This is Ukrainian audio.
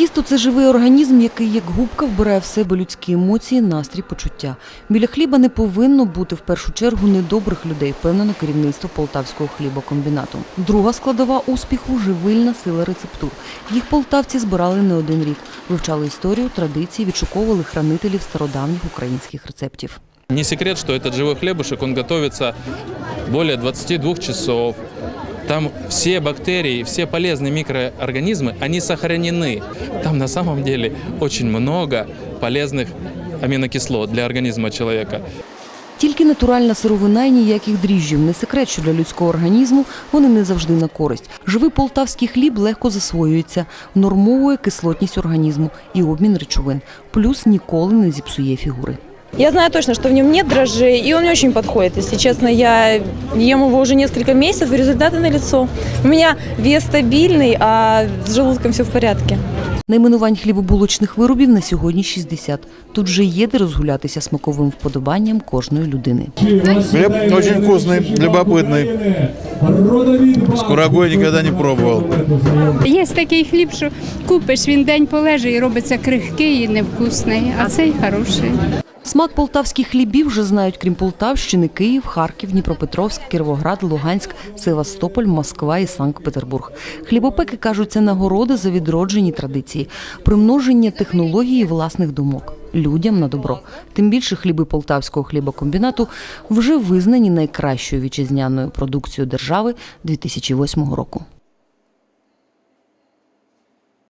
Тісто це живий організм, який як губка вбирає в себе людські емоції, настрій, почуття. Біля хліба не повинно бути в першу чергу недобрих людей, впевнено керівництво полтавського хлібокомбінату. Друга складова успіху живильна сила рецептур. Їх полтавці збирали не один рік, вивчали історію, традиції, відшуковували хранителів стародавніх українських рецептів. Не секрет, что этот живой хлебушек, он готовится более 22 часов. Там все бактерии, все полезные микроорганизмы, они сохранены. Там на самом деле очень много полезных аминокислот для организма человека. Тільки натуральна сировина і ніяких дріжджів. Не секрет, що для людського організму вони не завжди на користь. Живий полтавський хліб легко засвоюється, нормовує кислотність організму і обмін речовин. Плюс ніколи не зіпсує фігури. Я знаю точно, что в нем нет дрожжей, и он мне очень подходит. Если честно, я ем его уже несколько месяцев, и результаты налицо. У меня вес стабильный, а с желудком все в порядке. Найменувань хлібобулочних виробів на сьогодні 60. Тут вже є де розгулятися смаковим вподобанням кожної людини. Хлеб очень вкусный, любопытный. С курагой никогда не пробовал. Є такий хліб, що купиш, він день полежить і робиться крихкий і невкусний, а цей хороший. Смак полтавських хлібів вже знають, крім Полтавщини, Київ, Харків, Дніпропетровськ, Кіровоград, Луганськ, Севастополь, Москва і Санкт-Петербург. Хлібопеки кажуть, це нагорода за відроджені традиції, примноження технології власних думок. Людям на добро. Тим більше хліби полтавського хлібокомбінату вже визнані найкращою вітчизняною продукцією держави 2008 року.